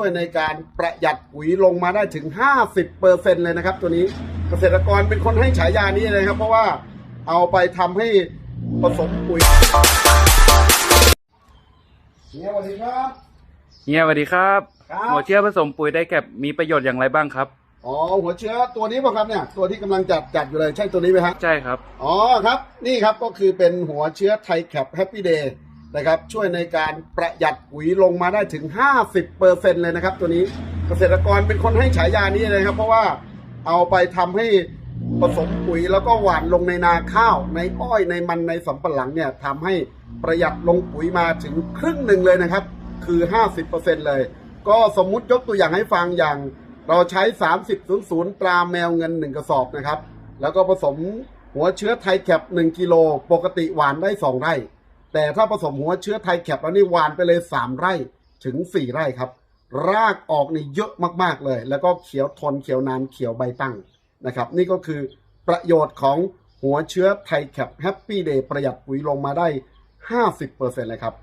ช่วยในการประหยัดปุ๋ยลงมาได้ถึง 50เปอร์เซ็นเลยนะครับ ตัวนี้เกษตรกรเป็นคนให้ฉายานี้เลยครับ เพราะว่าเอาไปทำให้ผสมปุ๋ยเนี่ยสวัสดีครับ เฮียสวัสดีครับ ครับ หัวเชื้อผสมปุ๋ยได้แก็บมีประโยชน์อย่างไรบ้างครับ อ๋อหัวเชื้อตัวนี้ป่ะครับเนี่ยตัวที่กำลังจัดจัดอยู่เลยใช่ตัวนี้ไหมฮะ ใช่ครับ อ๋อครับ นี่ครับก็คือเป็นหัวเชื้อไทแคปแฮปปี้เดย์ นะครับช่วยในการประหยัดปุ๋ยลงมาได้ถึง 50เปอร์เซ็นเลยนะครับ ตัวนี้เกษตรกรเป็นคนให้ฉายานี้เลยครับ เพราะว่าเอาไปทำให้ผสมปุ๋ยแล้วก็หว่านลงในนาข้าว ในอ้อยในมันในสำปะหลังเนี่ยทำให้ประหยัดลงปุ๋ยมาถึงครึ่งหนึ่งเลยนะครับ คือ 50%เลย ก็สมมุติยกตัวอย่างให้ฟังอย่าง เราใช้ 3000 ตราแมวเงิน 1 กระสอบนะครับ แล้วก็ผสมหัวเชื้อไทยแคป1กิโลปกติหวานได้ 2 ไร่ แต่ถ้าผสมหัวเชื้อไทแคปแล้วนี่หวานไปเลย 3 ไร่ถึง 4 ไร่ครับ รากออกนี่เยอะมาก ๆ เลย แล้วก็เขียวทนเขียวนานเขียวใบตั้งนะครับ นี่ก็คือประโยชน์ของหัวเชื้อไทแคปแฮปปี้เดย์ประหยัดปุ๋ยลงมาได้ 50%เลยครับ